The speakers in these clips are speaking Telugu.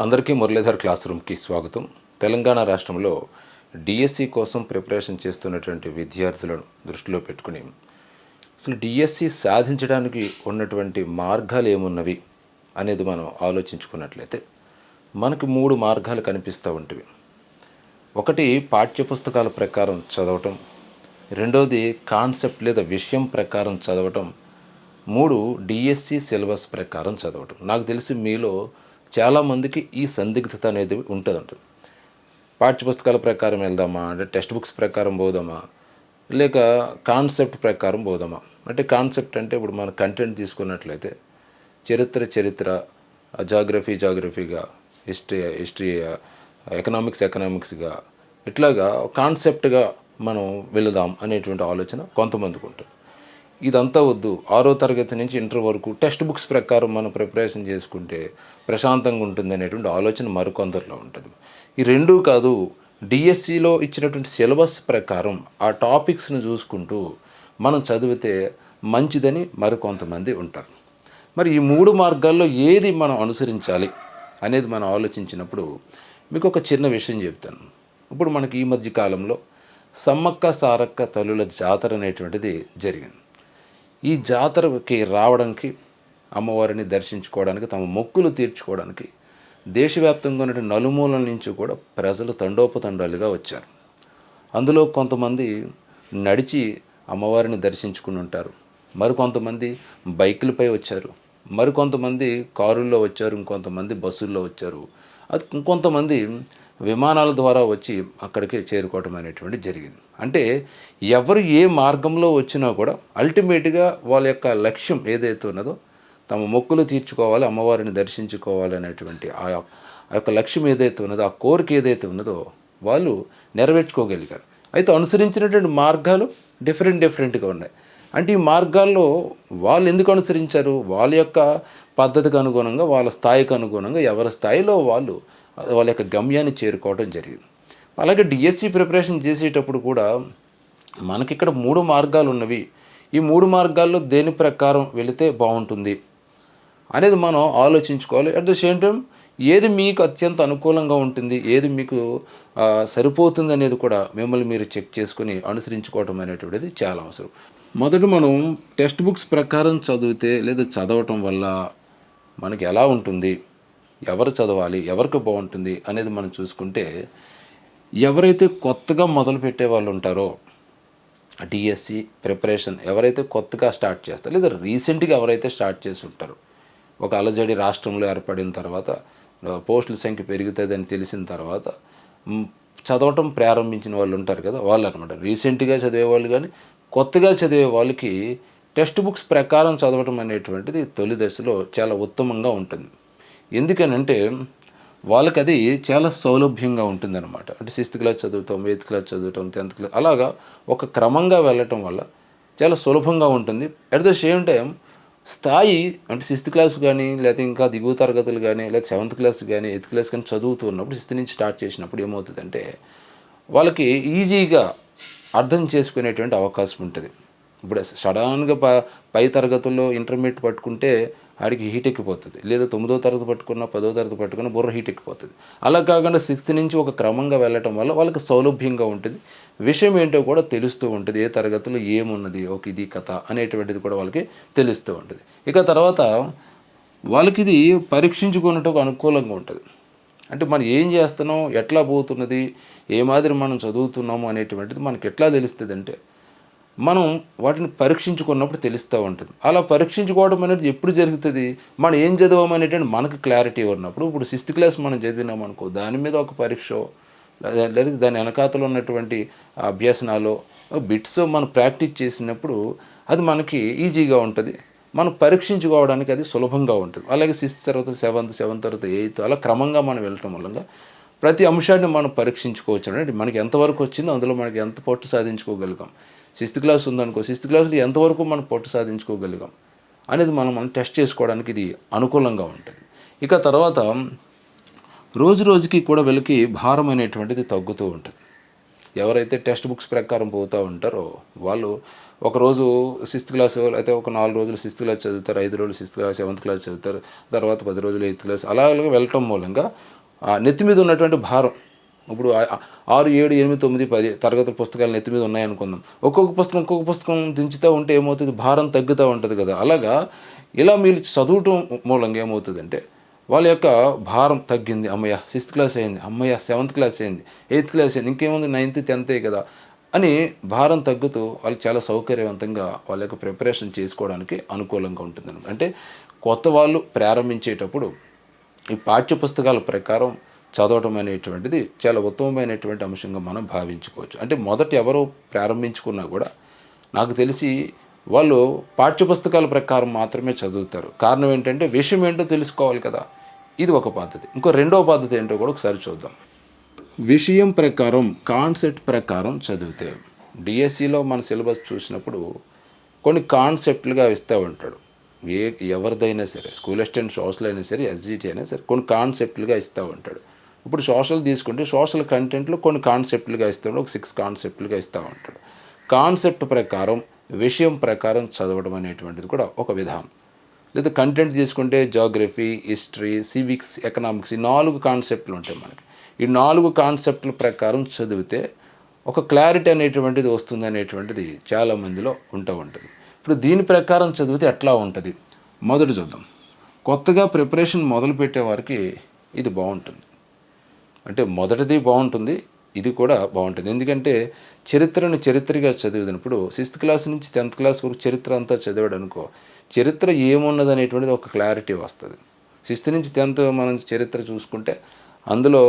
అందరికీ మురళీధర్ క్లాస్ రూమ్కి స్వాగతం. తెలంగాణ రాష్ట్రంలో డిఎస్సి కోసం ప్రిపరేషన్ చేస్తున్నటువంటి విద్యార్థులను దృష్టిలో పెట్టుకుని అసలు డిఎస్సి సాధించడానికి ఉన్నటువంటి మార్గాలు ఏమున్నవి అనేది మనం ఆలోచించుకున్నట్లయితే మనకు మూడు మార్గాలు కనిపిస్తూ ఉంటివి. ఒకటి పాఠ్యపుస్తకాల ప్రకారం చదవటం. రెండవది కాన్సెప్ట్ లేదా విషయం ప్రకారం చదవటం. మూడు డిఎస్సి సిలబస్ ప్రకారం చదవటం. నాకు తెలిసి మీలో చాలామందికి ఈ సందిగ్ధత అనేది ఉంటుందంట. పాఠ్యపుస్తకాల ప్రకారం వెళ్దామా? అంటే టెక్స్ట్ బుక్స్ ప్రకారం పోదామా? లేక కాన్సెప్ట్ ప్రకారం పోదామా? అంటే కాన్సెప్ట్ అంటే ఇప్పుడు మన కంటెంట్ తీసుకున్నట్లయితే చరిత్ర చరిత్ర జాగ్రఫీ జాగ్రఫీగా హిస్టరీ హిస్టరీ ఎకనామిక్స్ ఎకనామిక్స్గా ఇట్లాగా కాన్సెప్ట్గా మనం వెళదాం అనేటువంటి ఆలోచన కొంతమందికి ఉంటుంది. ఇదంతా వద్దు. ఆరో తరగతి నుంచి ఇంటర్ వరకు టెక్స్ట్ బుక్స్ ప్రకారం మనం ప్రిపరేషన్ చేసుకుంటే ప్రశాంతంగా ఉంటుంది అనేటువంటి ఆలోచన మరికొందరిలో ఉంటుంది. ఈ రెండూ కాదు డిఎస్సిలో ఇచ్చినటువంటి సిలబస్ ప్రకారం ఆ టాపిక్స్ని చూసుకుంటూ మనం చదివితే మంచిదని మరికొంతమంది ఉంటారు. మరి ఈ మూడు మార్గాల్లో ఏది మనం అనుసరించాలి అనేది మనం ఆలోచించినప్పుడు మీకు ఒక చిన్న విషయం చెప్తాను. ఇప్పుడు మనకి ఈ మధ్య కాలంలో సమ్మక్క సారక్క తల్లుల జాతర అనేటువంటిది జరిగింది. ఈ జాతరకి రావడానికి అమ్మవారిని దర్శించుకోవడానికి తమ మొక్కులు తీర్చుకోవడానికి దేశవ్యాప్తంగా ఉన్న నలుమూలల నుంచి కూడా ప్రజలు తండోపతండాలుగా వచ్చారు. అందులో కొంతమంది నడిచి అమ్మవారిని దర్శించుకుని ఉంటారు. మరికొంతమంది బైకులపై వచ్చారు. మరికొంతమంది కారుల్లో వచ్చారు. ఇంకొంతమంది బస్సుల్లో వచ్చారు. అది ఇంకొంతమంది విమానాల ద్వారా వచ్చి అక్కడికి చేరుకోవటం అనేటువంటి జరిగింది. అంటే ఎవరు ఏ మార్గంలో వచ్చినా కూడా అల్టిమేట్గా వాళ్ళ యొక్క లక్ష్యం ఏదైతే ఉన్నదో తమ మొక్కులు తీర్చుకోవాలి అమ్మవారిని దర్శించుకోవాలి అనేటువంటి ఆ ఆ యొక్క లక్ష్యం ఏదైతే ఉన్నదో ఆ కోరిక ఏదైతే ఉన్నదో వాళ్ళు నెరవేర్చుకోగలిగారు. అయితే అనుసరించినటువంటి మార్గాలు డిఫరెంట్ డిఫరెంట్గా ఉన్నాయి. అంటే ఈ మార్గాల్లో వాళ్ళు ఎందుకు అనుసరించారు? వాళ్ళ యొక్క పద్ధతికి అనుగుణంగా వాళ్ళ స్థాయికి అనుగుణంగా ఎవరి స్థాయిలో వాళ్ళు వాళ్ళ యొక్క గమ్యాన్ని చేరుకోవడం జరిగింది. అలాగే డిఎస్సి ప్రిపరేషన్ చేసేటప్పుడు కూడా మనకి ఇక్కడ మూడు మార్గాలు ఉన్నవి. ఈ మూడు మార్గాల్లో దేని ప్రకారం వెళితే బాగుంటుంది? అనేది మనం ఆలోచించుకోవాలి. అట్ ద సేమ్ టైం ఏది మీకు అత్యంత అనుకూలంగా ఉంటుంది ఏది మీకు సరిపోతుంది అనేది కూడా మిమ్మల్ని మీరు చెక్ చేసుకుని అనుసరించుకోవటం అనేటువంటిది చాలా అవసరం. మొదట మనం టెక్స్ట్ బుక్స్ ప్రకారం చదివితే లేదా చదవటం వల్ల మనకి ఎలా ఉంటుంది ఎవరు చదవాలి ఎవరికి బాగుంటుంది అనేది మనం చూసుకుంటే ఎవరైతే కొత్తగా మొదలు పెట్టే వాళ్ళు ఉంటారో డిఎస్సి ప్రిపరేషన్ ఎవరైతే కొత్తగా స్టార్ట్ చేస్తారో లేదా రీసెంట్గా ఎవరైతే స్టార్ట్ చేసి ఉంటారో ఒక అలజడి రాష్ట్రంలో ఏర్పడిన తర్వాత పోస్టుల సంఖ్య పెరుగుతుందని తెలిసిన తర్వాత చదవటం ప్రారంభించిన వాళ్ళు ఉంటారు కదా వాళ్ళు అనమాట రీసెంట్గా చదివే వాళ్ళు కానీ కొత్తగా చదివే వాళ్ళకి టెక్స్ట్ బుక్స్ ప్రకారం చదవటం అనేటువంటిది తొలి దశలో చాలా ఉత్తమంగా ఉంటుంది. ఎందుకనంటే వాళ్ళకి అది చాలా సౌలభ్యంగా ఉంటుందన్నమాట. అంటే సిక్స్త్ క్లాస్ చదువుతాం ఎయిత్ క్లాస్ చదువుతాం టెన్త్ క్లాస్ అలాగా ఒక క్రమంగా వెళ్ళటం వల్ల చాలా సులభంగా ఉంటుంది. అట్ ద సేమ్ టైం స్థాయి అంటే సిక్స్త్ క్లాస్ కానీ లేకపోతే ఇంకా దిగువ తరగతులు కానీ లేదా సెవెంత్ క్లాస్ కానీ ఎయిత్ క్లాస్ కానీ చదువుతున్నప్పుడు సిక్స్త్ నుంచి స్టార్ట్ చేసినప్పుడు ఏమవుతుందంటే వాళ్ళకి ఈజీగా అర్థం చేసుకునేటువంటి అవకాశం ఉంటుంది. ఇప్పుడు సడన్గా ప పై తరగతుల్లో ఇంటర్మీడియట్ పట్టుకుంటే ఆడికి హీట్ ఎక్కిపోతుంది. లేదా తొమ్మిదో తరగతి పట్టుకున్న పదో తరగతి పట్టుకున్న బుర్ర హీట్ ఎక్కిపోతుంది. అలా కాకుండా సిక్స్త్ నుంచి ఒక క్రమంగా వెళ్ళటం వల్ల వాళ్ళకి సౌలభ్యంగా ఉంటుంది. విషయం ఏంటో కూడా తెలుస్తూ ఉంటుంది ఏ తరగతిలో ఏమున్నది ఒక ఇది కథ అనేటువంటిది కూడా వాళ్ళకి తెలుస్తూ ఉంటుంది. ఇక తర్వాత వాళ్ళకి ఇది పరీక్షించుకున్నట్టుకు అనుకూలంగా ఉంటుంది. అంటే మనం ఏం చేస్తున్నాం ఎట్లా పోతున్నది ఏ మాదిరి మనం చదువుతున్నాము అనేటువంటిది మనకి ఎట్లా తెలుస్తుంది అంటే మనం వాటిని పరీక్షించుకున్నప్పుడు తెలుస్తూ ఉంటుంది. అలా పరీక్షించుకోవడం అనేది ఎప్పుడు జరుగుతుంది మనం ఏం చదవం మనకు క్లారిటీ ఉన్నప్పుడు ఇప్పుడు సిక్స్త్ క్లాస్ మనం చదివినాం అనుకో దాని మీద ఒక పరీక్ష లేదా దాని వెనకాతలో ఉన్నటువంటి అభ్యసనాలు బిట్స్ మనం ప్రాక్టీస్ చేసినప్పుడు అది మనకి ఈజీగా ఉంటుంది. మనం పరీక్షించుకోవడానికి అది సులభంగా ఉంటుంది. అలాగే సిక్స్త్ తర్వాత సెవెంత్ సెవెంత్ తర్వాత ఎయిత్ అలా క్రమంగా మనం వెళ్ళటం వల్ల ప్రతి అంశాన్ని మనం పరీక్షించుకోవచ్చు అంటే మనకి ఎంతవరకు వచ్చిందో అందులో మనకి ఎంత పట్టు సాధించుకోగలిగాం. సిక్స్త్ క్లాస్ ఉందనుకో సిక్స్త్ క్లాస్లో ఎంతవరకు మనం పట్టు సాధించుకోగలిగాం అనేది మనం మనం టెస్ట్ చేసుకోవడానికి ఇది అనుకూలంగా ఉంటుంది. ఇక తర్వాత రోజు రోజుకి కూడా వీళ్ళకి భారం అనేటువంటిది తగ్గుతూ ఉంటుంది. ఎవరైతే టెక్స్ట్ బుక్స్ ప్రకారం పోతూ ఉంటారో వాళ్ళు ఒకరోజు సిక్స్త్ క్లాస్ అయితే ఒక నాలుగు రోజులు సిక్స్త్ క్లాస్ చదువుతారు ఐదు రోజులు సిక్స్త్ క్లాస్ సెవెంత్ క్లాస్ చదువుతారు తర్వాత పది రోజులు ఎయిత్ క్లాస్ అలా అలాగే వెళ్ళటం మూలంగా ఆ నెత్తి మీద ఉన్నటువంటి భారం. ఇప్పుడు ఆరు ఏడు ఎనిమిది తొమ్మిది పది తరగతుల పుస్తకాలు నెత్తి మీద ఉన్నాయనుకుందాం. ఒక్కొక్క పుస్తకం ఒక్కొక్క పుస్తకం దించుతూ ఉంటే ఏమవుతుంది? భారం తగ్గుతూ ఉంటుంది కదా. అలాగా ఇలా మీరు చదవటం మూలంగా ఏమవుతుందంటే వాళ్ళ యొక్క భారం తగ్గింది. అమ్మయ్య సిక్స్త్ క్లాస్ అయింది. అమ్మయ్య సెవెంత్ క్లాస్ అయింది. ఎయిత్ క్లాస్ అయింది. ఇంకేముంది? నైన్త్ టెన్తే కదా? అని భారం తగ్గుతూ వాళ్ళు చాలా సౌకర్యవంతంగా వాళ్ళ యొక్క ప్రిపరేషన్ చేసుకోవడానికి అనుకూలంగా ఉంటుంది అంటే కొత్త వాళ్ళు ప్రారంభించేటప్పుడు ఈ పాఠ్య పుస్తకాల ప్రకారం చదవటం అనేటువంటిది చాలా ఉత్తమమైనటువంటి అంశంగా మనం భావించుకోవచ్చు. అంటే మొదట ఎవరు ప్రారంభించుకున్నా కూడా నాకు తెలిసి వాళ్ళు పాఠ్యపుస్తకాల ప్రకారం మాత్రమే చదువుతారు. కారణం ఏంటంటే విషయం ఏంటో తెలుసుకోవాలి కదా. ఇది ఒక పద్ధతి. ఇంకో రెండో పద్ధతి ఏంటో కూడా ఒకసారి చూద్దాం. విషయం ప్రకారం కాన్సెప్ట్ ప్రకారం చదివితే డిఎస్సిలో మన సిలబస్ చూసినప్పుడు కొన్ని కాన్సెప్ట్లుగా ఇస్తూ ఉంటాడు. ఏ ఎవరిదైనా సరే స్కూల్ అసిస్టెంట్ సోషల్ అయినా సరే ఎస్జిటి అయినా సరే కొన్ని కాన్సెప్ట్లుగా ఇస్తూ ఉంటాడు. ఇప్పుడు సోషల్ తీసుకుంటే సోషల్ కంటెంట్లో కొన్ని కాన్సెప్ట్లుగా ఇస్తాడు ఒక సిక్స్ కాన్సెప్ట్లుగా ఇస్తూ ఉంటాడు. కాన్సెప్ట్ ప్రకారం విషయం ప్రకారం చదవడం అనేటువంటిది కూడా ఒక విధానం. లేదా కంటెంట్ తీసుకుంటే జాగ్రఫీ హిస్టరీ సివిక్స్ ఎకనామిక్స్ ఈ నాలుగు కాన్సెప్ట్లు ఉంటాయి మనకి. ఈ నాలుగు కాన్సెప్ట్ల ప్రకారం చదివితే ఒక క్లారిటీ అనేటువంటిది వస్తుంది అనేటువంటిది చాలా మందిలో ఉంటూ ఉంటుంది. ఇప్పుడు దీని ప్రకారం చదివితే ఎట్లా ఉంటుంది? మొదటి చూద్దాం. కొత్తగా ప్రిపరేషన్ మొదలుపెట్టే వారికి ఇది బాగుంటుంది. అంటే మొదటిది బాగుంటుంది ఇది కూడా బాగుంటుంది. ఎందుకంటే చరిత్రను చరిత్రగా చదివినప్పుడు సిక్స్త్ క్లాస్ నుంచి టెన్త్ క్లాస్ వరకు చరిత్ర అంతా చదివాడు అనుకో చరిత్ర ఏమున్నది అనేటువంటిది ఒక క్లారిటీ వస్తుంది. సిక్స్త్ నుంచి టెన్త్ మనం చరిత్ర చూసుకుంటే అందులో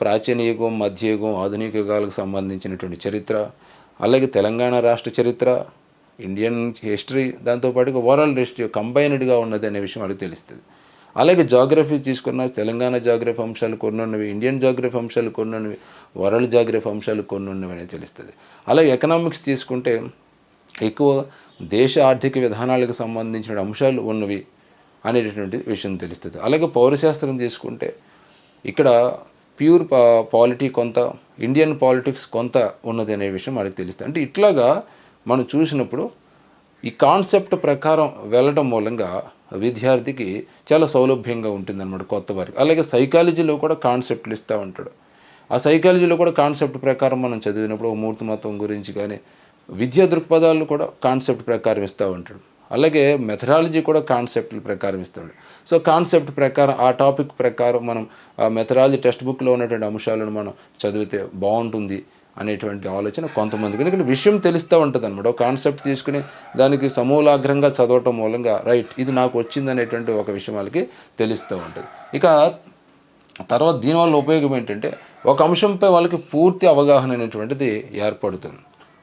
ప్రాచీన యుగం మధ్యయుగం ఆధునిక యుగాలకు సంబంధించినటువంటి చరిత్ర అలాగే తెలంగాణ రాష్ట్ర చరిత్ర ఇండియన్ హిస్టరీ దాంతోపాటుగా వరల్డ్ హిస్టరీ కంబైన్డ్గా ఉన్నది అనే విషయం వాళ్ళకి తెలుస్తుంది. అలాగే జాగ్రఫీ తీసుకున్న తెలంగాణ జాగ్రఫీ అంశాలు కొన్ని ఉన్నవి ఇండియన్ జాగ్రఫీ అంశాలు కొన్ని ఉన్నవి వరల్డ్ జాగ్రఫీ అంశాలు కొన్ని ఉన్నవి తెలుస్తుంది. అలాగే ఎకనామిక్స్ తీసుకుంటే ఎక్కువ దేశ ఆర్థిక విధానాలకు సంబంధించిన అంశాలు ఉన్నవి అనేటటువంటి విషయం తెలుస్తుంది. అలాగే పౌరశాస్త్రం తీసుకుంటే ఇక్కడ ప్యూర్ పాలిటీ కొంత ఇండియన్ పాలిటిక్స్ కొంత ఉన్నది అనే విషయం మనకు తెలుస్తుంది. అంటే ఇట్లాగా మనం చూసినప్పుడు ఈ కాన్సెప్ట్ ప్రకారం వెళ్ళడం మూలంగా విద్యార్థికి చాలా సౌలభ్యంగా ఉంటుందన్నమాట కొత్త వారికి. అలాగే సైకాలజీలో కూడా కాన్సెప్ట్లు ఇస్తూ ఉంటాడు. ఆ సైకాలజీలో కూడా కాన్సెప్ట్ ప్రకారం మనం చదివినప్పుడు మూర్తిమత్వం గురించి కానీ విద్యా దృక్పథాలు కూడా కాన్సెప్ట్ ప్రకారం ఇస్తూ ఉంటాడు. అలాగే మెథడాలజీ కూడా కాన్సెప్ట్ల ప్రకారం ఇస్తాడు సో కాన్సెప్ట్ ప్రకారం ఆ టాపిక్ ప్రకారం మనం ఆ మెథడాలజీ టెక్స్ట్ బుక్లో ఉన్నటువంటి అంశాలను మనం చదివితే బాగుంటుంది అనేటువంటి ఆలోచన కొంతమందికి. ఎందుకంటే విషయం తెలుస్తూ ఉంటుంది అనమాట ఒక కాన్సెప్ట్ తీసుకుని దానికి సమూలాగ్రంగా చదవటం మూలంగా రైట్ ఇది నాకు వచ్చింది అనేటువంటి ఒక విషయం వాళ్ళకి తెలుస్తూ ఉంటుంది. ఇక తర్వాత దీనివల్ల ఉపయోగం ఏంటంటే ఒక అంశంపై వాళ్ళకి పూర్తి అవగాహన అనేటువంటిది ఏర్పడుతుంది.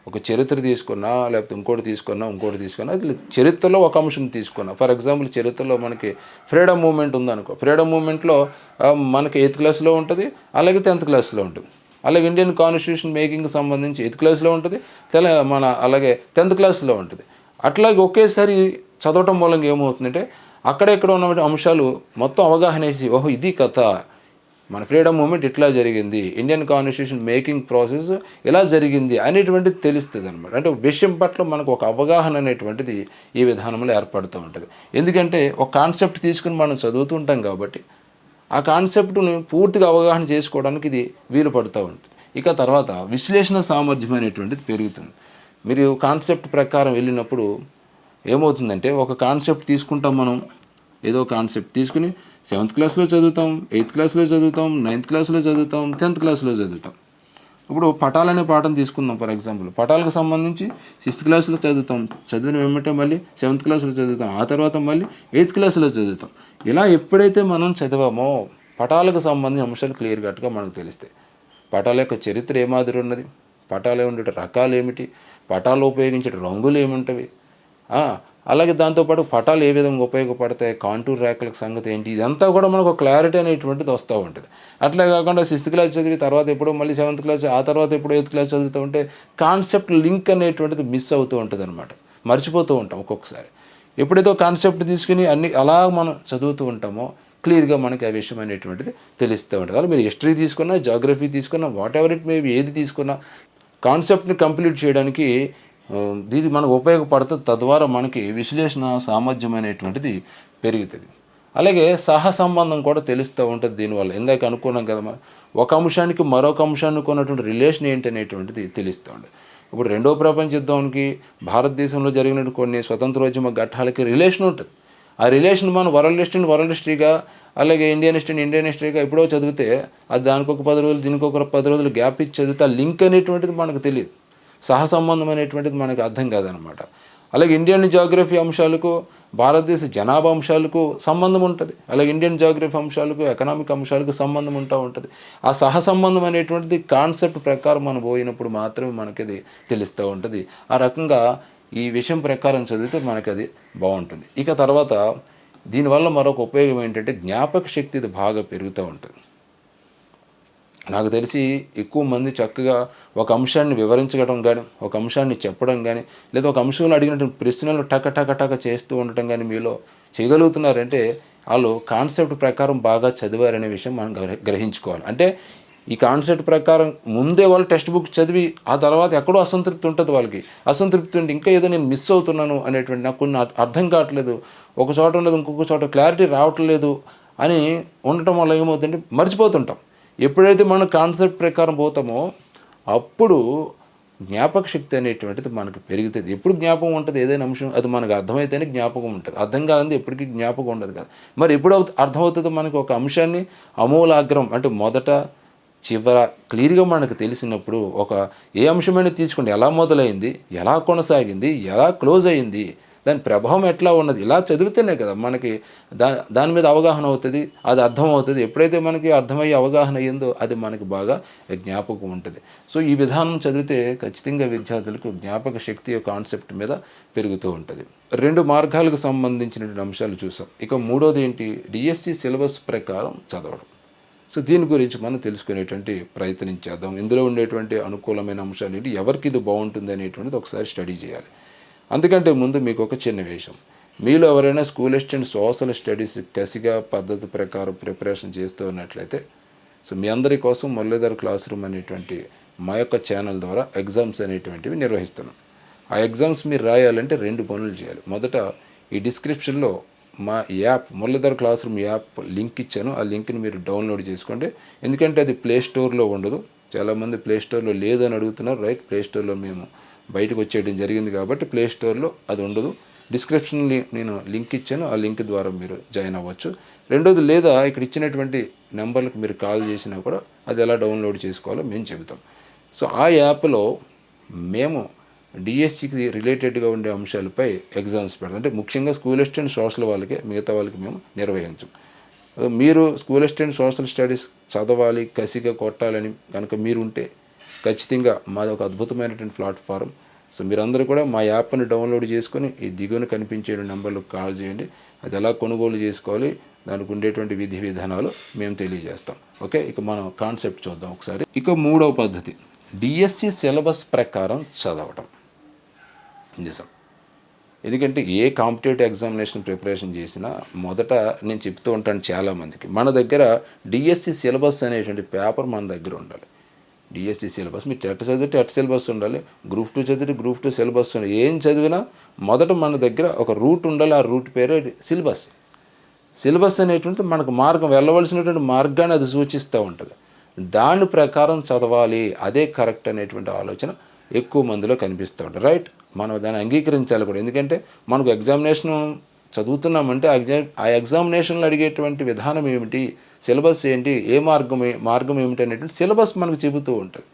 ఒక చరిత్ర తీసుకున్నా లేకపోతే ఇంకోటి తీసుకున్నా ఇంకోటి తీసుకున్నా అది చరిత్రలో ఒక అంశం తీసుకున్నా. ఫర్ ఎగ్జాంపుల్ చరిత్రలో మనకి ఫ్రీడమ్ మూమెంట్ ఉందనుకో. ఫ్రీడమ్ మూమెంట్లో మనకి ఎయిత్ క్లాస్లో ఉంటుంది అలాగే టెన్త్ క్లాస్లో ఉంటుంది. అలాగే ఇండియన్ కాన్స్టిట్యూషన్ మేకింగ్ సంబంధించి ఎయిత్ క్లాస్లో ఉంటుంది తెల మన అలాగే టెన్త్ క్లాస్లో ఉంటుంది. అట్లాగే ఒకేసారి చదవటం మూలంగా ఏమవుతుందంటే అక్కడెక్కడ ఉన్న అంశాలు మొత్తం అవగాహన వేసి ఓహో ఇది కథ మన ఫ్రీడమ్ మూమెంట్ ఇట్లా జరిగింది. ఇండియన్ కాన్స్టిట్యూషన్ మేకింగ్ ప్రాసెస్ ఇలా జరిగింది అనేటువంటిది తెలుస్తుంది అనమాట అంటే విషయం పట్ల మనకు ఒక అవగాహన అనేటువంటిది ఈ విధానంలో ఏర్పడుతూ ఉంటుంది. ఎందుకంటే ఒక కాన్సెప్ట్ తీసుకుని మనం చదువుతుంటాం కాబట్టి ఆ కాన్సెప్ట్ను పూర్తిగా అవగాహన చేసుకోవడానికి ఇది వీలు పడుతూ ఉంటుంది. ఇక తర్వాత విశ్లేషణ సామర్థ్యం అనేటువంటిది పెరుగుతుంది. మీరు కాన్సెప్ట్ ప్రకారం వెళ్ళినప్పుడు ఏమవుతుందంటే ఒక కాన్సెప్ట్ తీసుకుంటాం మనం ఏదో కాన్సెప్ట్ తీసుకుని సెవెంత్ క్లాస్లో చదువుతాం ఎయిత్ క్లాస్లో చదువుతాం నైన్త్ క్లాస్లో చదువుతాం టెన్త్ క్లాస్లో చదువుతాం. ఇప్పుడు పటాలు అనే పాఠం తీసుకుందాం ఫర్ ఎగ్జాంపుల్. పటాలకు సంబంధించి సిక్స్త్ క్లాస్లో చదువుతాం చదివిన వెంబటే మళ్ళీ సెవెంత్ క్లాస్లో చదువుతాం ఆ తర్వాత మళ్ళీ ఎయిత్ క్లాస్లో చదువుతాం. ఇలా ఎప్పుడైతే మనం చదివామో పటాలకు సంబంధించిన అంశాలు క్లియర్ కట్గా మనకు తెలుస్తాయి. పటాల యొక్క చరిత్ర ఏ మాదిరి ఉన్నది? పటాలు ఉండే రకాలు ఏమిటి? పటాలు ఉపయోగించే రంగులు ఏముంటవి? అలాగే దాంతోపాటు పటాలు ఏ విధంగా ఉపయోగపడతాయి కాంటూర్ రేఖలకు సంగతి ఏంటి ఇదంతా కూడా మనకు క్లారిటీ అనేటువంటిది వస్తూ ఉంటుంది. అట్లే కాకుండా సిక్స్త్ క్లాస్ చదివి తర్వాత ఎప్పుడో మళ్ళీ సెవెంత్ క్లాస్ ఆ తర్వాత ఎప్పుడో ఎయిత్ క్లాస్ చదువుతూ ఉంటే కాన్సెప్ట్ లింక్ అనేటువంటిది మిస్ అవుతూ ఉంటుంది అనమాట మర్చిపోతూ ఉంటాం ఒక్కొక్కసారి. ఎప్పుడైతే కాన్సెప్ట్ తీసుకుని అన్ని అలా మనం చదువుతూ ఉంటామో క్లియర్గా మనకి ఆ విషయం అనేటువంటిది తెలుస్తూ ఉంటుంది. అలా మీరు హిస్టరీ తీసుకున్నా జాగ్రఫీ తీసుకున్నా వాట్ ఎవర్ ఇట్ మేబీ ఏది తీసుకున్నా కాన్సెప్ట్ని కంప్లీట్ చేయడానికి ఇది మనకు ఉపయోగపడుతుంది తద్వారా మనకి విశ్లేషణ సామర్థ్యం అనేటువంటిది పెరుగుతుంది. అలాగే సహసంబంధం కూడా తెలుస్తూ ఉంటుంది దీనివల్ల. ఇందాక అనుకున్నాం కదా మనం ఒక అంశానికి మరొక అంశానికి ఉన్నటువంటి రిలేషన్ ఏంటి అనేటువంటిది తెలుస్తూ ఉంటుంది. ఇప్పుడు రెండో ప్రపంచ యుద్ధానికి భారతదేశంలో జరిగిన కొన్ని స్వతంత్రోద్యమ ఘట్టాలకి రిలేషన్ ఉంటుంది. ఆ రిలేషన్ మనం వరల్డ్ హిస్టరీని వరల్డ్ హిస్టరీగా అలాగే ఇండియన్ హిస్టరీని ఇండియన్ హిస్టరీగా ఎప్పుడో చదివితే అది దానికి ఒక పది రోజులు దీనికి ఒక పది రోజులు గ్యాప్ ఇచ్చి చదివితే ఆ లింక్ అనేటువంటిది మనకు తెలియదు. సహసంబంధమైనటువంటిది మనకు అర్థం కాదనమాట. అలాగే ఇండియన్ జాగ్రఫీ అంశాలకు భారతదేశ జనాభా అంశాలకు సంబంధం ఉంటుంది. అలాగే ఇండియన్ జాగ్రఫీ అంశాలకు ఎకనామిక్ అంశాలకు సంబంధం ఉంటా ఉంటుంది. ఆ సహసంబంధం అనేటువంటిది కాన్సెప్ట్ ప్రకారం మనం పోయినప్పుడు మాత్రమే మనకి అది తెలుస్తూ ఉంటుంది. ఆ రకంగా ఈ విషయం ప్రకారం చదివితే మనకి అది బాగుంటుంది. ఇక తర్వాత దీనివల్ల మరొక ఉపయోగం ఏంటంటే జ్ఞాపక శక్తి ఇది బాగా పెరుగుతూ ఉంటుంది. నాకు తెలిసి ఎక్కువ మంది చక్కగా ఒక అంశాన్ని వివరించడం కానీ ఒక అంశాన్ని చెప్పడం కానీ లేదా ఒక అంశంలో అడిగినటువంటి ప్రశ్నలు టక టక టక చేస్తూ ఉండటం కానీ మీలో చేయగలుగుతున్నారంటే వాళ్ళు కాన్సెప్ట్ ప్రకారం బాగా చదివారనే విషయం మనం గ్రహించుకోవాలి. అంటే ఈ కాన్సెప్ట్ ప్రకారం ముందే వాళ్ళు టెక్స్ట్ బుక్ చదివి ఆ తర్వాత ఎక్కడో అసంతృప్తి ఉంటుంది వాళ్ళకి. అసంతృప్తి ఉంటే ఇంకా ఏదో నేను మిస్ అవుతున్నాను అనేటువంటి నాకు కొన్ని అర్థం కావట్లేదు ఒక చోట ఉండదు ఇంకొక చోట క్లారిటీ రావట్లేదు అని ఉండటం వల్ల ఏమవుతుందంటే మర్చిపోతుంటాం. ఎప్పుడైతే మనం కాన్సెప్ట్ ప్రకారం పోతామో అప్పుడు జ్ఞాపక శక్తి అనేటువంటిది మనకు పెరుగుతుంది. ఎప్పుడు జ్ఞాపకం ఉంటుంది? ఏదైనా అంశం అది మనకు అర్థమైతేనే జ్ఞాపకం ఉంటుంది. అర్థం కాదు ఎప్పటికీ జ్ఞాపకం ఉండదు కదా. మరి ఎప్పుడు అర్థమవుతుందో మనకు ఒక అంశాన్ని అమూలాగ్రం అంటే మొదట చివర క్లియర్గా మనకు తెలిసినప్పుడు ఒక ఏ అంశమైనా తీసుకోండి. ఎలా మొదలైంది? ఎలా కొనసాగింది? ఎలా క్లోజ్ అయింది? దాని ప్రభావం ఎట్లా ఉన్నది? ఇలా చదివితేనే కదా మనకి దా దాని మీద అవగాహన అవుతుంది అది అర్థం అవుతుంది. ఎప్పుడైతే మనకి అర్థమయ్యే అవగాహన అయ్యిందో అది మనకి బాగా జ్ఞాపకం ఉంటుంది. సో ఈ విధానం చదివితే ఖచ్చితంగా విద్యార్థులకు జ్ఞాపక శక్తి కాన్సెప్ట్ మీద పెరుగుతూ ఉంటుంది. రెండు మార్గాలకు సంబంధించినటువంటి అంశాలు చూసాం. ఇక మూడోది ఏంటి? డిఎస్సి సిలబస్ ప్రకారం చదవడం. సో దీని గురించి మనం తెలుసుకునేటువంటి ప్రయత్నం చేద్దాం. ఇందులో ఉండేటువంటి అనుకూలమైన అంశాలు ఏంటి? ఎవరికి ఇది బాగుంటుంది అనేటువంటిది ఒకసారి స్టడీ చేయాలి. అందుకంటే ముందు మీకు ఒక చిన్న విషయం. మీలో ఎవరైనా స్కూల్ అసిస్టెంట్ సోషల్ స్టడీస్ కసిగా పద్ధతి ప్రకారం ప్రిపరేషన్ చేస్తూ ఉన్నట్లయితే సో మీ అందరి కోసం మురళీధర్ క్లాస్ రూమ్ అనేటువంటి మా యొక్క ఛానల్ ద్వారా ఎగ్జామ్స్ అనేటువంటివి నిర్వహిస్తున్నాం. ఆ ఎగ్జామ్స్ మీరు రాయాలంటే రెండు పనులు చేయాలి. మొదట ఈ డిస్క్రిప్షన్లో మా app Muralidhar classroom app link ఇచ్చాను. ఆ లింక్ని మీరు డౌన్లోడ్ చేసుకోండి. ఎందుకంటే అది ప్లే స్టోర్లో ఉండదు. చాలామంది ప్లే స్టోర్లో లేదని అడుగుతున్నారు. రైట్? ప్లే స్టోర్లో మేము బయటకు వచ్చేయడం జరిగింది కాబట్టి ప్లే స్టోర్లో అది ఉండదు. డిస్క్రిప్షన్ నేను లింక్ ఇచ్చాను. ఆ లింక్ ద్వారా మీరు జాయిన్ అవ్వచ్చు. రెండోది లేదా ఇక్కడ ఇచ్చినటువంటి నెంబర్లకు మీరు కాల్ చేసినా కూడా అది ఎలా డౌన్లోడ్ చేసుకోవాలో మేము చెబుతాం. సో ఆ యాప్లో మేము డిఎస్సికి రిలేటెడ్గా ఉండే అంశాలపై ఎగ్జామ్స్ పెడతాం. అంటే ముఖ్యంగా స్కూల్ అసిస్టెంట్ సోషల్ వాళ్ళకి మిగతా వాళ్ళకి మేము నిర్వహించం. మీరు స్కూల్ అసిస్టెంట్ సోషల్ స్టడీస్ చదవాలి కసిగా కొట్టాలని కనుక మీరు ఉంటే ఖచ్చితంగా మాది ఒక అద్భుతమైనటువంటి ప్లాట్ఫారం. సో మీరందరూ కూడా మా యాప్ని డౌన్లోడ్ చేసుకొని ఈ దిగువన కనిపించే నెంబర్లకు కాల్ చేయండి. అది ఎలా కొనుగోలు చేసుకోవాలి దానికి ఉండేటువంటి విధి విధానాలు మేము తెలియజేస్తాం. ఓకే? ఇక మనం కాన్సెప్ట్ చూద్దాం ఒకసారి. ఇక మూడవ పద్ధతి. డిఎస్సి సిలబస్ ప్రకారం చదవటం. నిజం. ఎందుకంటే ఏ కాంపిటేటివ్ ఎగ్జామినేషన్ ప్రిపరేషన్ చేసినా మొదట నేను చెప్తూ ఉంటాను చాలామందికి. మన దగ్గర డిఎస్సి సిలబస్ అనేటువంటి పేపర్ మన దగ్గర ఉండాలి. డిఎస్సి సిలబస్ మీరు టెట్ చదివితే టెట్ సిలబస్ ఉండాలి గ్రూప్ టూ చదివితే గ్రూప్ టూ సిలబస్ ఉండాలి. ఏం చదివినా మొదట మన దగ్గర ఒక రూట్ ఉండాలి ఆ రూట్ పేరే సిలబస్ సిలబస్ అనేటువంటిది మనకు మార్గం వెళ్ళవలసినటువంటి మార్గాన్ని అది సూచిస్తూ ఉంటుంది. దాని ప్రకారం చదవాలి అదే కరెక్ట్ అనేటువంటి ఆలోచన ఎక్కువ మందిలో కనిపిస్తూ ఉంటుంది రైట్ మనం దాన్ని అంగీకరించాలి కూడా. ఎందుకంటే మనకు ఎగ్జామినేషన్ చదువుతున్నామంటే ఆ ఎగ్జామ్ ఆ ఎగ్జామినేషన్లో అడిగేటువంటి విధానం ఏమిటి? సిలబస్ ఏంటి ఏ మార్గం మార్గం ఏమిటి అనేటువంటి సిలబస్ మనకు చెబుతూ ఉంటుంది.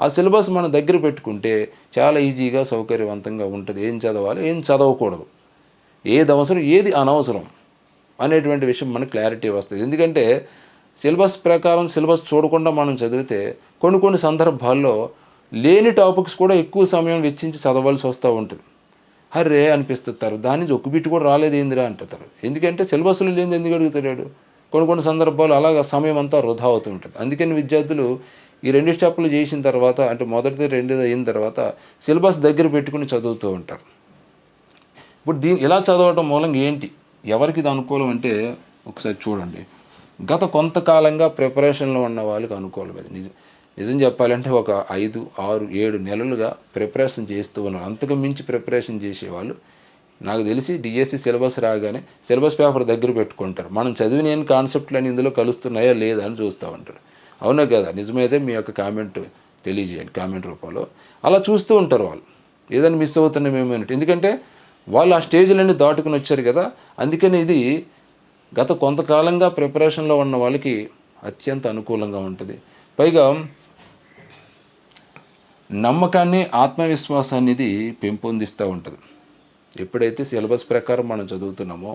ఆ సిలబస్ మనం దగ్గర పెట్టుకుంటే చాలా ఈజీగా సౌకర్యవంతంగా ఉంటుంది. ఏం చదవాలి ఏం చదవకూడదు. ఏది అవసరం ఏది అనవసరం అనేటువంటి విషయం మనకు క్లారిటీ వస్తుంది. ఎందుకంటే సిలబస్ ప్రకారం సిలబస్ చూడకుండా మనం చదివితే కొన్ని కొన్ని సందర్భాల్లో లేని టాపిక్స్ కూడా ఎక్కువ సమయం వెచ్చించి చదవాల్సి వస్తూ ఉంటుంది. అరే అనిపిస్తారు దాని నుంచి ఒక బిట్ కూడా రాలేదు ఏందిరా అంటారు ఎందుకంటే సిలబస్లో లేనిది ఎందుకు అడుగుతాడు కొన్ని కొన్ని సందర్భాలు అలాగా సమయం అంతా వృధా అవుతూ ఉంటుంది. అందుకని విద్యార్థులు ఈ రెండు స్టెప్పులు చేసిన తర్వాత అంటే మొదటిది రెండోది అయిన తర్వాత సిలబస్ దగ్గర పెట్టుకుని చదువుతూ ఉంటారు. ఇప్పుడు దీని ఇలా చదవటం మూలంగా ఏంటి? ఎవరికి ఇది అనుకూలం అంటే ఒకసారి చూడండి. గత కొంతకాలంగా ప్రిపరేషన్లో ఉన్న వాళ్ళకి అనుకూలం అది నిజం నిజం చెప్పాలంటే ఒక ఐదు ఆరు ఏడు నెలలుగా ప్రిపరేషన్ చేస్తూ ఉన్నారు. అంతకు మించి ప్రిపరేషన్ చేసేవాళ్ళు నాకు తెలిసి డిఎస్సి సిలబస్ రాగానే సిలబస్ పేపర్ దగ్గర పెట్టుకుంటారు. మనం చదివిన ఏం కాన్సెప్ట్లు అని ఇందులో కలుస్తున్నాయా లేదా అని చూస్తూ ఉంటారు. అవునా కదా? నిజమైతే మీ యొక్క కామెంట్ తెలియజేయండి కామెంట్ రూపంలో. అలా చూస్తూ ఉంటారు వాళ్ళు. ఏదైనా మిస్ అవుతున్నామేమో అన్నట్టు ఎందుకంటే వాళ్ళు ఆ స్టేజ్లన్నీ దాటుకుని వచ్చారు కదా. అందుకని ఇది గత కొంతకాలంగా ప్రిపరేషన్లో ఉన్న వాళ్ళకి అత్యంత అనుకూలంగా ఉంటుంది. పైగా నమ్మకాన్ని ఆత్మవిశ్వాసాన్ని ఇది పెంపొందిస్తూ ఉంటుంది. ఎప్పుడైతే సిలబస్ ప్రకారం మనం చదువుతున్నామో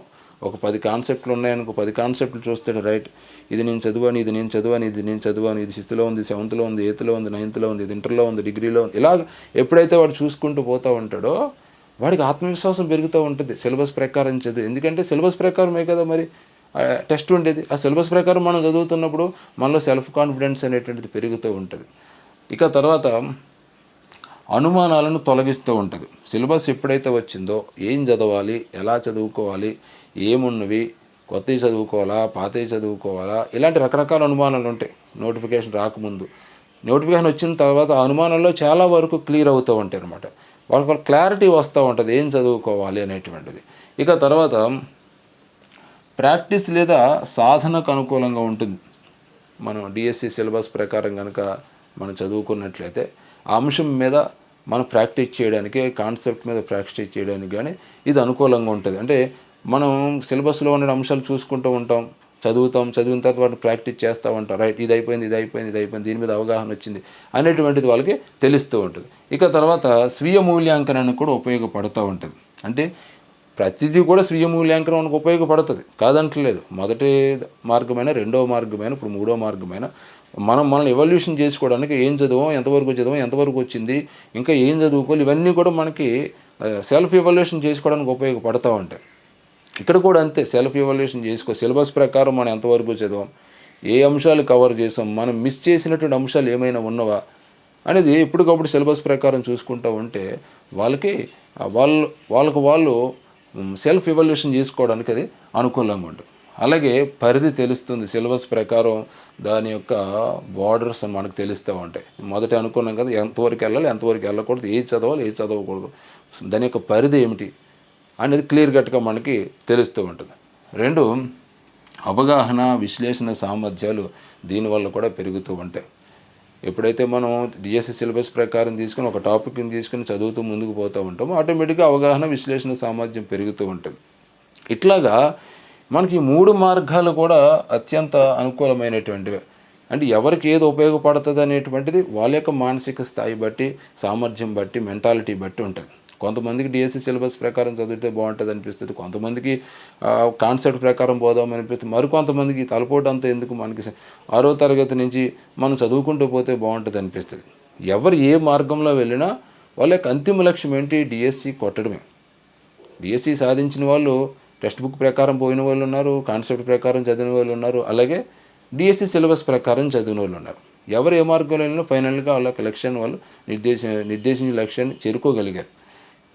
ఒక పది కాన్సెప్ట్లు ఉన్నాయనుకో పది కాన్సెప్ట్లు చూస్తే రైట్ ఇది నేను చదివాను ఇది నేను చదివాను ఇది నేను చదివాను ఇది సిక్స్త్లో ఉంది సెవెంత్లో ఉంది ఎయిత్లో ఉంది నైన్త్లో ఉంది ఇది ఇంటర్లో ఉంది డిగ్రీలో ఉంది. ఇలా ఎప్పుడైతే వాడు చూసుకుంటూ పోతూ ఉంటాడో వాడికి ఆత్మవిశ్వాసం పెరుగుతూ ఉంటుంది. సిలబస్ ప్రకారం చదివి. ఎందుకంటే సిలబస్ ప్రకారమే కదా మరి టెస్ట్ ఉండేది. ఆ సిలబస్ ప్రకారం మనం చదువుతున్నప్పుడు మనలో సెల్ఫ్ కాన్ఫిడెన్స్ అనేటువంటిది పెరుగుతూ ఉంటుంది. ఇక తర్వాత అనుమానాలను తొలగిస్తూ ఉంటుంది. సిలబస్ ఎప్పుడైతే వచ్చిందో ఏం చదవాలి ఎలా చదువుకోవాలి ఏమున్నవి కొత్తవి చదువుకోవాలా పాతవి చదువుకోవాలా ఇలాంటి రకరకాల అనుమానాలు ఉంటాయి. నోటిఫికేషన్ రాకముందు. నోటిఫికేషన్ వచ్చిన తర్వాత ఆ అనుమానాల్లో చాలా వరకు క్లియర్ అవుతూ ఉంటాయి అనమాట వాళ్ళకి వాళ్ళ క్లారిటీ వస్తూ ఉంటుంది ఏం చదువుకోవాలి అనేటువంటిది. ఇక తర్వాత ప్రాక్టీస్ లేదా సాధనకు అనుకూలంగా ఉంటుంది. మనం డిఎస్సి సిలబస్ ప్రకారం కనుక మనం చదువుకున్నట్లయితే ఆ అంశం మీద మనం ప్రాక్టీస్ చేయడానికి కాన్సెప్ట్ మీద ప్రాక్టీస్ చేయడానికి కానీ ఇది అనుకూలంగా ఉంటుంది. అంటే మనం సిలబస్లో ఉన్న అంశాలు చూసుకుంటూ ఉంటాం చదువుతాం చదివిన తర్వాత వాటిని ప్రాక్టీస్ చేస్తూ ఉంటాం. రైట్ ఇది అయిపోయింది ఇది అయిపోయింది ఇది అయిపోయింది దీని మీద అవగాహన వచ్చింది అనేటువంటిది వాళ్ళకి తెలుస్తూ ఉంటుంది. ఇక తర్వాత స్వీయ మూల్యాంకనానికి కూడా ఉపయోగపడుతూ ఉంటుంది. అంటే ప్రతిదీ కూడా స్వీయ మూల్యాంకనం మనకు ఉపయోగపడుతుంది. కాదంటలేదు. మొదటి మార్గమైన రెండవ మార్గమైన ఇప్పుడు మూడో మార్గమైన మనం మనల్ని ఎవల్యూషన్ చేసుకోవడానికి ఏం చదువు ఎంతవరకు చదువు ఎంతవరకు వచ్చింది ఇంకా ఏం చదువుకోవాలి ఇవన్నీ కూడా మనకి సెల్ఫ్ ఎవల్యూషన్ చేసుకోవడానికి ఉపయోగపడతా ఉంటాయి. ఇక్కడ కూడా అంతే సెల్ఫ్ ఎవల్యూషన్ చేసుకో సిలబస్ ప్రకారం మనం ఎంతవరకు చదివాం ఏ అంశాలు కవర్ చేసాం మనం మిస్ చేసినటువంటి అంశాలు ఏమైనా ఉన్నవా అనేది ఎప్పటికప్పుడు సిలబస్ ప్రకారం చూసుకుంటూ ఉంటే వాళ్ళకి వాళ్ళు వాళ్ళకు వాళ్ళు సెల్ఫ్ ఎవల్యూషన్ చేసుకోవడానికి అది అనుకూలంగా ఉంటుంది. అలాగే పరిధి తెలుస్తుంది సిలబస్ ప్రకారం దాని యొక్క బార్డర్స్ మనకు తెలుస్తూ ఉంటాయి. మొదట అనుకున్నాం కదా ఎంతవరకు వెళ్ళాలి ఎంతవరకు వెళ్ళకూడదు ఏది చదవాలి ఏది చదవకూడదు. దాని యొక్క పరిధి ఏమిటి అనేది క్లియర్ కట్గా మనకి తెలుస్తూ ఉంటుంది. రెండు అవగాహన విశ్లేషణ సామర్థ్యాలు దీనివల్ల కూడా పెరుగుతూ ఉంటాయి. ఎప్పుడైతే మనం డిఎస్సి సిలబస్ ప్రకారం తీసుకుని ఒక టాపిక్ని తీసుకుని చదువుతూ ముందుకు పోతూ ఉంటామో ఆటోమేటిక్గా అవగాహన విశ్లేషణ సామర్థ్యం పెరుగుతూ ఉంటుంది. ఇట్లాగా మనకి మూడు మార్గాలు కూడా అత్యంత అనుకూలమైనటువంటివి. అంటే ఎవరికి ఏది ఉపయోగపడుతుంది అనేటువంటిది వాళ్ళ యొక్క మానసిక స్థాయి బట్టి సామర్థ్యం బట్టి మెంటాలిటీ బట్టి ఉంటుంది. కొంతమందికి డిఎస్సి సిలబస్ ప్రకారం చదివితే బాగుంటుంది అనిపిస్తుంది. కొంతమందికి కాన్సెప్ట్ ప్రకారం పోదాం అనిపిస్తుంది. మరికొంతమందికి తలపోటు అంతా ఎందుకు మనకి ఆరో తరగతి నుంచి మనం చదువుకుంటూ పోతే బాగుంటుంది అనిపిస్తుంది. ఎవరు ఏ మార్గంలో వెళ్ళినా వాళ్ళ యొక్క అంతిమ లక్ష్యం ఏంటి? డిఎస్సి కొట్టడమే. డిఎస్సి సాధించిన వాళ్ళు టెక్స్ట్ బుక్ ప్రకారం పోయిన వాళ్ళు ఉన్నారు కాన్సెప్ట్ ప్రకారం చదివిన వాళ్ళు ఉన్నారు అలాగే డిఎస్సి సిలబస్ ప్రకారం చదివిన వాళ్ళు ఉన్నారు. ఎవరు ఏ మార్గంలో వెళ్ళినా ఫైనల్గా వాళ్ళ లక్ష్యాన్ని వాళ్ళు నిర్దేశ నిర్దేశించిన లక్ష్యాన్ని చేరుకోగలిగారు.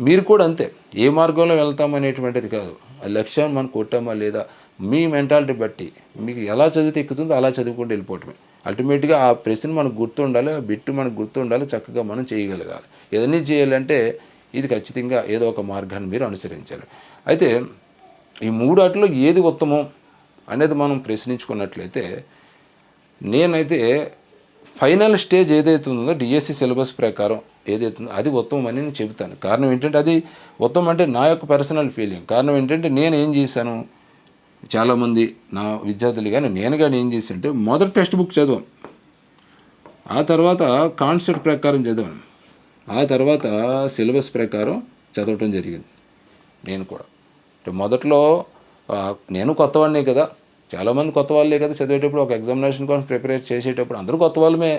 మీరు కూడా అంతే ఏ మార్గంలో వెళ్తామనేటువంటిది కాదు. ఆ లక్ష్యాన్ని మనం కొట్టామా లేదా మీ మెంటాలిటీ బట్టి మీకు ఎలా చదివితే ఎక్కుతుందో అలా చదువుకుంటూ వెళ్ళిపోవటమే. అల్టిమేట్గా ఆ ప్రశ్న మనకు గుర్తుండాలి ఆ బిట్టు మనకు గుర్తుండాలి చక్కగా మనం చేయగలగాలి. ఏదన్నీ చేయాలంటే ఇది ఖచ్చితంగా ఏదో ఒక మార్గాన్ని మీరు అనుసరించాలి. అయితే ఈ మూడాటిలో ఏది ఉత్తమం అనేది మనం ప్రశ్నించుకున్నట్లయితే నేనైతే ఫైనల్ స్టేజ్ ఏదైతే ఉందో డిఎస్సి సిలబస్ ప్రకారం ఏదైతే ఉందో అది ఉత్తమం అని నేను చెబుతాను. కారణం ఏంటంటే అది ఉత్తమం అంటే నా యొక్క పర్సనల్ ఫీలింగ్. కారణం ఏంటంటే నేను ఏం చేశాను? చాలామంది నా విద్యార్థులు కానీ నేను కానీ ఏం చేశానంటే మొదటి టెక్స్ట్ బుక్ చదివాం ఆ తర్వాత కాన్సెప్ట్ ప్రకారం చదివాను. ఆ తర్వాత సిలబస్ ప్రకారం చదవటం జరిగింది. నేను కూడా. అంటే మొదట్లో నేను కొత్తవాడినే కదా. చాలామంది కొత్త వాళ్ళే కదా చదివేటప్పుడు ఒక ఎగ్జామినేషన్ కోసం ప్రిపేర్ చేసేటప్పుడు. అందరూ కొత్త వాళ్ళమే.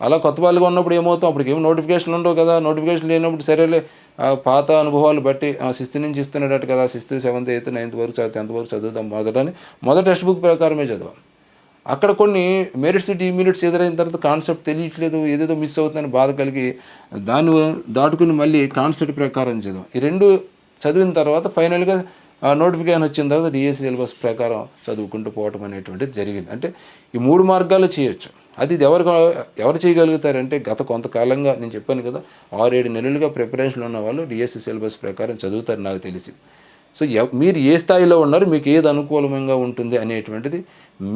అలా కొత్త వాళ్ళుగా ఉన్నప్పుడు ఏమవుతాం? అప్పటికి ఏం నోటిఫికేషన్లు ఉండవు కదా. నోటిఫికేషన్ లేనప్పుడు సరేలే పాత అనుభవాలు బట్టి సిక్స్త్ నుంచి ఇస్తున్నాడట కదా. సిక్స్త్ సెవెంత్ ఎయిత్ నైన్త్ వరకు చదివితే టెన్త్ వరకు చదువుతాం మొదటని. మొదట టెక్స్ట్ బుక్ ప్రకారమే చదవాలి అక్కడ కొన్ని మెరిట్స్ డిమెరిట్స్ ఎదురైన తర్వాత కాన్సెప్ట్ తెలియట్లేదు ఏదేదో మిస్ అవుతుందని బాధ కలిగి దాన్ని దాటుకుని మళ్ళీ కాన్సెప్ట్ ప్రకారం చదువు. ఈ రెండు చదివిన తర్వాత ఫైనల్గా నోటిఫికేషన్ వచ్చిన తర్వాత డిఎస్సి సిలబస్ ప్రకారం చదువుకుంటూ పోవటం అనేటువంటిది జరిగింది. అంటే ఈ మూడు మార్గాలు చేయొచ్చు. అది ఇది ఎవరు ఎవరు చేయగలుగుతారంటే గత కొంతకాలంగా నేను చెప్పాను కదా ఆరేడు నెలలుగా ప్రిపరేషన్లో ఉన్న వాళ్ళు డిఎస్సి సిలబస్ ప్రకారం చదువుతారు నాకు తెలిసి. సో మీరు ఏ స్థాయిలో ఉన్నారు మీకు ఏది అనుకూలంగా ఉంటుంది అనేటువంటిది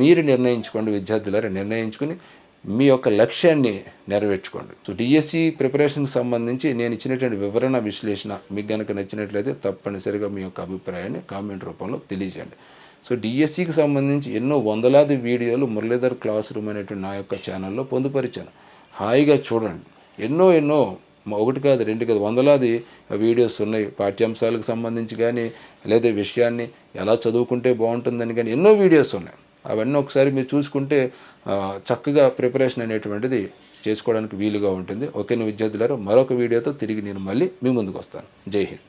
మీరు నిర్ణయించుకోండి విద్యార్థులారా నిర్ణయించుకుని మీ యొక్క లక్ష్యాన్ని నెరవేర్చుకోండి. సో డిఎస్సి ప్రిపరేషన్కి సంబంధించి నేను ఇచ్చినటువంటి వివరణ విశ్లేషణ మీకు కనుక నచ్చినట్లయితే తప్పనిసరిగా మీ యొక్క అభిప్రాయాన్ని కామెంట్ రూపంలో తెలియజేయండి. సో డిఎస్సికి సంబంధించి ఎన్నో వందలాది వీడియోలు మురళీధర్ క్లాస్ రూమ్ అనేటువంటి నా యొక్క ఛానల్లో పొందుపరిచాను. హాయిగా చూడండి. ఎన్నో ఎన్నో ఒకటి కాదు రెండు కాదు వందలాది వీడియోస్ ఉన్నాయి. పాఠ్యాంశాలకు సంబంధించి కానీ లేదా విషయాన్ని ఎలా చదువుకుంటే బాగుంటుందని కానీ ఎన్నో వీడియోస్ ఉన్నాయి. అవన్నీ ఒకసారి మీరు చూసుకుంటే చక్కగా ప్రిపరేషన్ అనేటువంటిది చేసుకోవడానికి వీలుగా ఉంటుంది. ఓకే విద్యార్థులారా మరొక వీడియోతో తిరిగి నేను మళ్ళీ మీ ముందుకు వస్తాను. జై హింద్.